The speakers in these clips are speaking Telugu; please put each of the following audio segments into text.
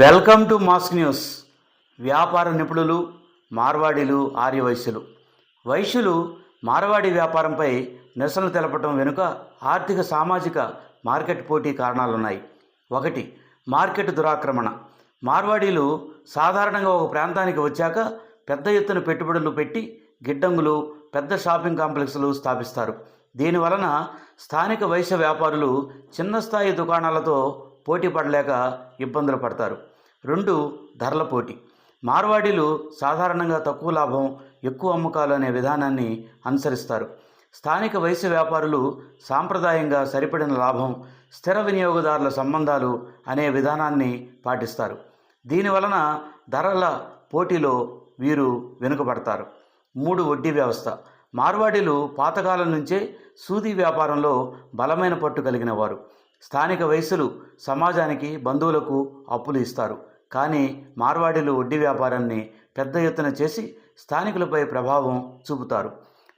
Welcome to mask news. వ్యాపార నిపుణులు మార్వాడీలు ఆర్యవైశ్యులు. వైశ్యులు మార్వాడి వ్యాపారంపై నిరసనలు తెలపడం వెనుక ఆర్థిక సామాజిక మార్కెట్ పోటీ కారణాలున్నాయి. ఒకటి మార్కెట్ దురాక్రమణ. మార్వాడీలు సాధారణంగా ఒక ప్రాంతానికి వచ్చాక పెద్ద ఎత్తున పెట్టుబడులు పెట్టి గిడ్డంగులు పెద్ద షాపింగ్ కాంప్లెక్స్లు స్థాపిస్తారు. దీనివలన స్థానిక వైశ్య వ్యాపారులు చిన్న స్థాయి దుకాణాలతో పోటీ పడలేక ఇబ్బందులు పడతారు. రెండు ధరల పోటీ. మార్వాడీలు సాధారణంగా తక్కువ లాభం ఎక్కువ అమ్మకాలు అనే విధానాన్ని అనుసరిస్తారు. స్థానిక వైశ్య వ్యాపారులు సాంప్రదాయంగా సరిపడిన లాభం స్థిర వినియోగదారుల సంబంధాలు అనే విధానాన్ని పాటిస్తారు. దీనివలన ధరల పోటీలో వీరు వెనుకబడతారు. మూడు వడ్డీ వ్యవస్థ. మార్వాడీలు పాతకాలం నుంచే సూదీ వ్యాపారంలో బలమైన పట్టు కలిగిన వారు. స్థానిక వయసులు సమాజానికి బంధువులకు అప్పులు ఇస్తారు. కానీ మార్వాడీలు వడ్డీ వ్యాపారాన్ని పెద్ద ఎత్తున చేసి స్థానికులపై ప్రభావం చూపుతారు.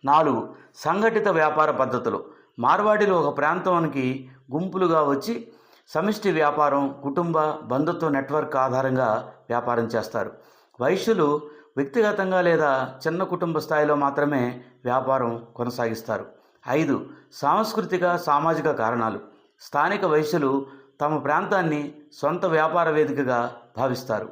నాలుగు సంఘటిత వ్యాపార పద్ధతులు. మార్వాడీలు ఒక ప్రాంతానికి గుంపులుగా వచ్చి సమిష్టి వ్యాపారం కుటుంబ బంధుత్వ నెట్వర్క్ ఆధారంగా వ్యాపారం చేస్తారు. వైశ్యులు వ్యక్తిగతంగా లేదా చిన్న కుటుంబ స్థాయిలో మాత్రమే వ్యాపారం కొనసాగిస్తారు. ఐదు సాంస్కృతిక సామాజిక కారణాలు. స్థానిక వైశ్యులు తమ ప్రాంతాన్ని సొంత వ్యాపార వేదికగా భావిస్తారు.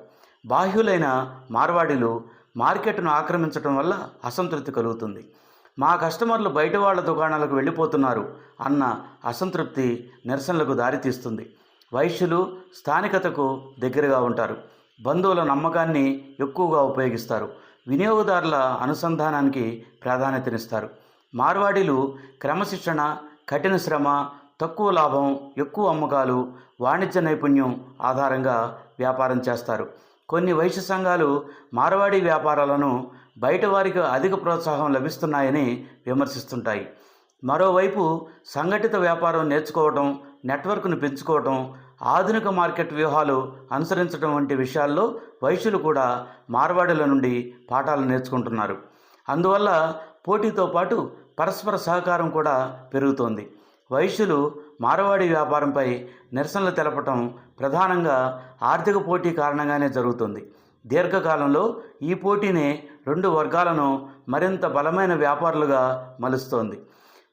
బాహ్యులైన మార్వాడీలు మార్కెట్ను ఆక్రమించడం వల్ల అసంతృప్తి కలుగుతుంది. మా కస్టమర్లు బయట వాళ్ళ దుకాణాలకు వెళ్ళిపోతున్నారు అన్న అసంతృప్తి నిరసనలకు దారితీస్తుంది. వైశ్యులు స్థానికతకు దగ్గరగా ఉంటారు. బంధువుల నమ్మకాన్ని ఎక్కువగా ఉపయోగిస్తారు. వినియోగదారుల అనుసంధానానికి ప్రాధాన్యతనిస్తారు. మార్వాడీలు క్రమశిక్షణ కఠిన శ్రమ తక్కువ లాభం ఎక్కువ అమ్మకాలు వాణిజ్య నైపుణ్యం ఆధారంగా వ్యాపారం చేస్తారు. కొన్ని వైశ్య సంఘాలు మార్వాడి వ్యాపారాలను బయట వారికి అధిక ప్రోత్సాహం లభిస్తున్నాయని విమర్శిస్తుంటాయి. మరోవైపు సంఘటిత వ్యాపారం నేర్చుకోవడం నెట్వర్క్ను పెంచుకోవడం ఆధునిక మార్కెట్ వ్యూహాలు అనుసరించడం వంటి విషయాల్లో వైశ్యులు కూడా మార్వాడుల నుండి పాఠాలు నేర్చుకుంటున్నారు. అందువల్ల పోటీతో పాటు పరస్పర సహకారం కూడా పెరుగుతోంది. వైశ్యులు మారవాడి వ్యాపారంపై నిరసనలు తెలపటం ప్రధానంగా ఆర్థిక పోటీ కారణంగానే జరుగుతుంది. దీర్ఘకాలంలో ఈ పోటీనే రెండు వర్గాలను మరింత బలమైన వ్యాపారులుగా మలుస్తోంది.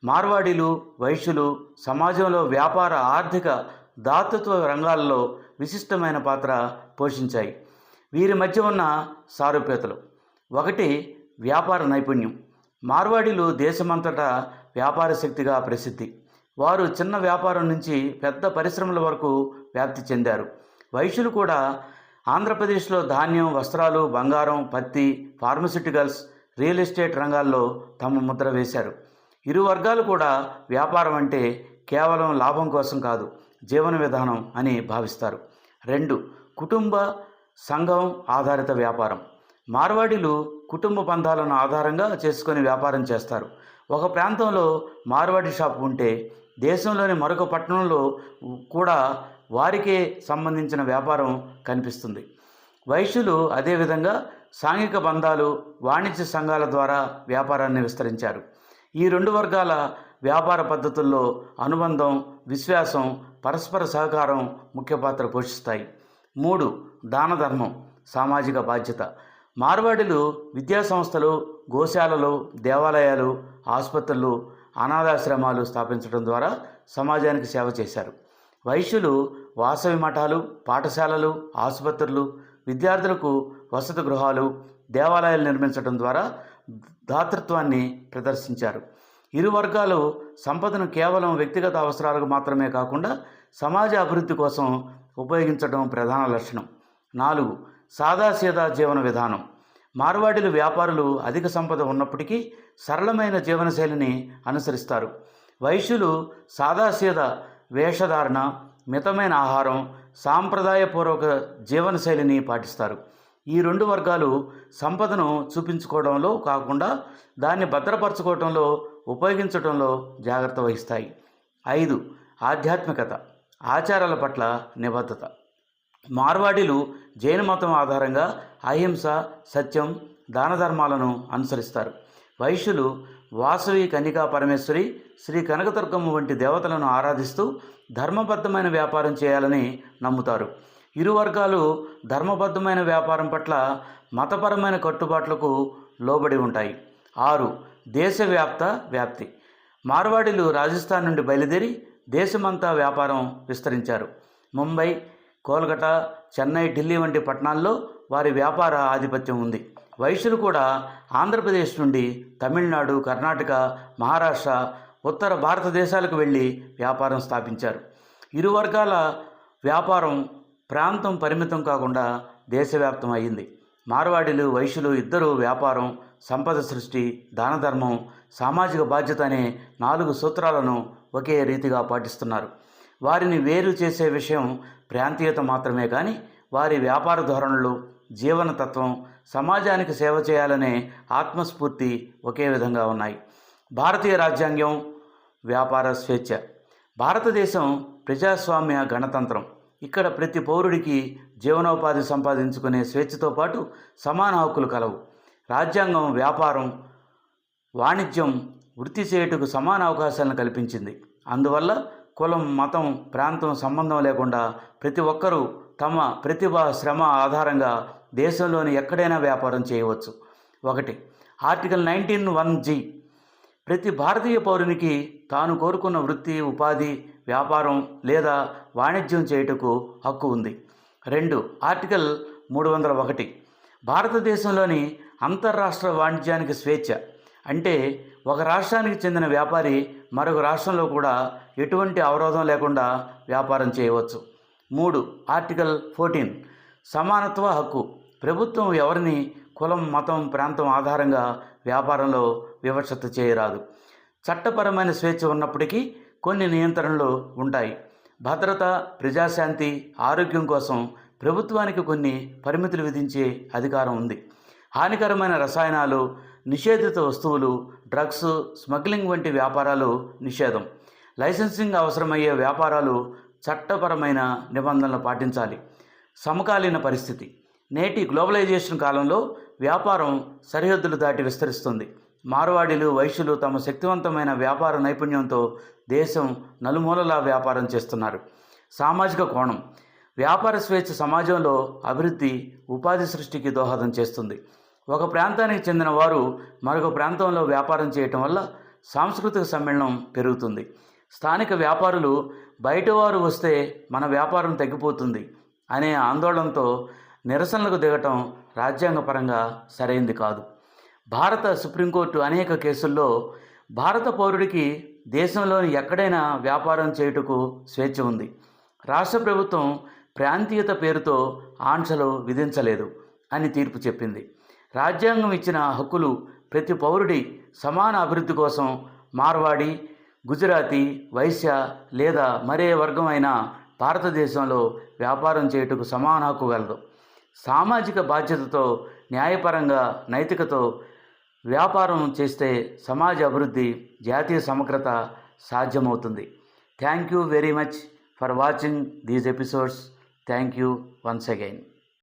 మార్వాడీలు వైశ్యులు సమాజంలో వ్యాపార ఆర్థిక దాతృత్వ రంగాల్లో విశిష్టమైన పాత్ర పోషించాయి. వీరి మధ్య ఉన్న సారూప్యతలు. ఒకటి వ్యాపార నైపుణ్యం. మార్వాడీలు దేశమంతటా వ్యాపార శక్తిగా ప్రసిద్ధి. వారు చిన్న వ్యాపారం నుంచి పెద్ద పరిశ్రమల వరకు వ్యాప్తి చెందారు. వైశ్యులు కూడా ఆంధ్రప్రదేశ్లో ధాన్యం వస్త్రాలు బంగారం పత్తి ఫార్మసిటికల్స్ రియల్ ఎస్టేట్ రంగాల్లో తమ ముద్ర వేశారు. ఇరు వర్గాలు కూడా వ్యాపారం అంటే కేవలం లాభం కోసం కాదు జీవన విధానం అని భావిస్తారు. రెండు కుటుంబ సంఘం ఆధారిత వ్యాపారం. మార్వాడీలు కుటుంబ బంధాలను ఆధారంగా చేసుకొని వ్యాపారం చేస్తారు. ఒక ప్రాంతంలో మార్వాడి షాప్ ఉంటే దేశంలోని మరొక పట్టణంలో కూడా వారికే సంబంధించిన వ్యాపారం కనిపిస్తుంది. వైశ్యులు అదేవిధంగా సాంఘిక బంధాలు వాణిజ్య సంఘాల ద్వారా వ్యాపారాన్ని విస్తరించారు. ఈ రెండు వర్గాల వ్యాపార పద్ధతుల్లో అనుబంధం విశ్వాసం పరస్పర సహకారం ముఖ్య పాత్ర పోషిస్తాయి. మూడు దాన ధర్మం సామాజిక బాధ్యత. మార్వాడీలు విద్యా సంస్థలు గోశాలలు దేవాలయాలు ఆసుపత్రులు అనాథాశ్రమాలు స్థాపించడం ద్వారా సమాజానికి సేవ చేశారు. వైశ్యులు వాసవి మఠాలు పాఠశాలలు ఆసుపత్రులు విద్యార్థులకు వసతి గృహాలు దేవాలయాలు నిర్మించడం ద్వారా దాతృత్వాన్ని ప్రదర్శించారు. ఇరు వర్గాలు సంపదను కేవలం వ్యక్తిగత అవసరాలకు మాత్రమే కాకుండా సమాజ అభివృద్ధి కోసం ఉపయోగించడం ప్రధాన లక్షణం. నాలుగు సాదాసీదా జీవన విధానం. మార్వాడీలు వ్యాపారులు అధిక సంపద ఉన్నప్పటికీ సరళమైన జీవనశైలిని అనుసరిస్తారు. వైశ్యులు సాదాసీద వేషధారణ మితమైన ఆహారం సాంప్రదాయపూర్వక జీవనశైలిని పాటిస్తారు. ఈ రెండు వర్గాలు సంపదను చూపించుకోవడంలో కాకుండా దాన్ని భద్రపరచుకోవడంలో ఉపయోగించడంలో జాగ్రత్త వహిస్తాయి. ఐదు ఆధ్యాత్మికత ఆచారాల పట్ల నిబద్ధత. మార్వాడీలు జైన మతం ఆధారంగా అహింస సత్యం దాన ధర్మాలను అనుసరిస్తారు. వైశ్యులు వాసవి కన్యకా పరమేశ్వరి శ్రీ కనకదుర్గమ్మ వంటి దేవతలను ఆరాధిస్తూ ధర్మబద్ధమైన వ్యాపారం చేయాలని నమ్ముతారు. ఇరు వర్గాలు ధర్మబద్ధమైన వ్యాపారం పట్ల మతపరమైన కట్టుబాట్లకు లోబడి ఉంటాయి. ఆరు దేశవ్యాప్త వ్యాప్తి. మార్వాడీలు రాజస్థాన్ నుండి బయలుదేరి దేశమంతా వ్యాపారం విస్తరించారు. ముంబై కోల్కతా చెన్నై ఢిల్లీ వంటి పట్టణాల్లో వారి వ్యాపార ఆధిపత్యం ఉంది. వైశ్యులు కూడా ఆంధ్రప్రదేశ్ నుండి తమిళనాడు కర్ణాటక మహారాష్ట్ర ఉత్తర భారతదేశాలకు వెళ్ళి వ్యాపారం స్థాపించారు. ఇరు వర్గాల వ్యాపారం ప్రాంతం పరిమితం కాకుండా దేశవ్యాప్తం అయ్యింది మార్వాడీలు వైశ్యులు ఇద్దరు వ్యాపారం సంపద సృష్టి దానధర్మం సామాజిక బాధ్యత అనే నాలుగు సూత్రాలను ఒకే రీతిగా పాటిస్తున్నారు. వారిని వేరు చేసే విషయం ప్రాంతీయత మాత్రమే కానీ వారి వ్యాపార ధోరణులు జీవన తత్వం సమాజానికి సేవ చేయాలనే ఆత్మస్ఫూర్తి ఒకే విధంగా ఉన్నాయి. భారతీయ రాజ్యాంగం వ్యాపార స్వేచ్ఛ. భారతదేశం ప్రజాస్వామ్య గణతంత్రం. ఇక్కడ ప్రతి పౌరుడికి జీవనోపాధి సంపాదించుకునే స్వేచ్ఛతో పాటు సమాన హక్కులు కలవు. రాజ్యాంగం వ్యాపారం వాణిజ్యం వృత్తి చేయుటకు సమాన అవకాశాలను కల్పించింది. అందువల్ల కులం మతం ప్రాంతం సంబంధం లేకుండా ప్రతి ఒక్కరూ తమ ప్రతిభ శ్రమ ఆధారంగా దేశంలోని ఎక్కడైనా వ్యాపారం చేయవచ్చు. ఒకటి ఆర్టికల్ నైన్టీన్ వన్ జీ. ప్రతి భారతీయ పౌరునికి తాను కోరుకున్న వృత్తి ఉపాధి వ్యాపారం లేదా వాణిజ్యం చేయుటకు హక్కు ఉంది. రెండు ఆర్టికల్ మూడు వందల ఒకటి. భారతదేశంలోని అంతర్రాష్ట్ర వాణిజ్యానికి స్వేచ్ఛ అంటే ఒక రాష్ట్రానికి చెందిన వ్యాపారి మరొక రాష్ట్రంలో కూడా ఎటువంటి అవరోధం లేకుండా వ్యాపారం చేయవచ్చు. మూడు ఆర్టికల్ ఫోర్టీన్. సమానత్వ హక్కు. ప్రభుత్వం ఎవరిని కులం మతం ప్రాంతం ఆధారంగా వ్యాపారంలో వివక్షత చేయరాదు. చట్టపరమైన స్వేచ్ఛ ఉన్నప్పటికీ కొన్ని నియంత్రణలు ఉంటాయి. భద్రత ప్రజాశాంతి ఆరోగ్యం కోసం ప్రభుత్వానికి కొన్ని పరిమితులు విధించే అధికారం ఉంది. హానికరమైన రసాయనాలు నిషేధిత వస్తువులు డ్రగ్స్ స్మగ్లింగ్ వంటి వ్యాపారాలు నిషేధం. లైసెన్సింగ్ అవసరమయ్యే వ్యాపారాలు చట్టపరమైన నిబంధనలు పాటించాలి. సమకాలీన పరిస్థితి. నేటి గ్లోబలైజేషన్ కాలంలో వ్యాపారం సరిహద్దులు దాటి విస్తరిస్తుంది. మార్వాడీలు వైశ్యులు తమ శక్తివంతమైన వ్యాపార నైపుణ్యంతో దేశం నలుమూలలా వ్యాపారం చేస్తున్నారు. సామాజిక కోణం. వ్యాపార స్వేచ్ఛ సమాజంలో అభివృద్ధి ఉపాధి సృష్టికి దోహదం చేస్తుంది. ఒక ప్రాంతానికి చెందిన వారు మరొక ప్రాంతంలో వ్యాపారం చేయటం వల్ల సాంస్కృతిక సమ్మేళనం పెరుగుతుంది. స్థానిక వ్యాపారులు బయటవారు వస్తే మన వ్యాపారం తగ్గిపోతుంది అనే ఆందోళనతో నిరసనలకు దిగటం రాజ్యాంగపరంగా సరైంది కాదు. భారత సుప్రీంకోర్టు అనేక కేసుల్లో భారత పౌరుడికి దేశంలోని ఎక్కడైనా వ్యాపారం చేయుటకు స్వేచ్ఛ ఉంది. రాష్ట్ర ప్రభుత్వం ప్రాంతీయత పేరుతో ఆంక్షలు విధించలేదు అని తీర్పు చెప్పింది. రాజ్యాంగం ఇచ్చిన హక్కులు ప్రతి పౌరుడి సమాన అభివృద్ధి కోసం మార్వాడి గుజరాతీ వైశ్య లేదా మరే వర్గం అయినా భారతదేశంలో వ్యాపారం చేయుటకు సమాన హక్కు గలదు. సామాజిక బాధ్యతతో న్యాయపరంగా నైతికతో వ్యాపారం చేస్తే సమాజ అభివృద్ధి జాతీయ సమగ్రత సాధ్యమవుతుంది. Thank you very much for watching these episodes. Thank you once again.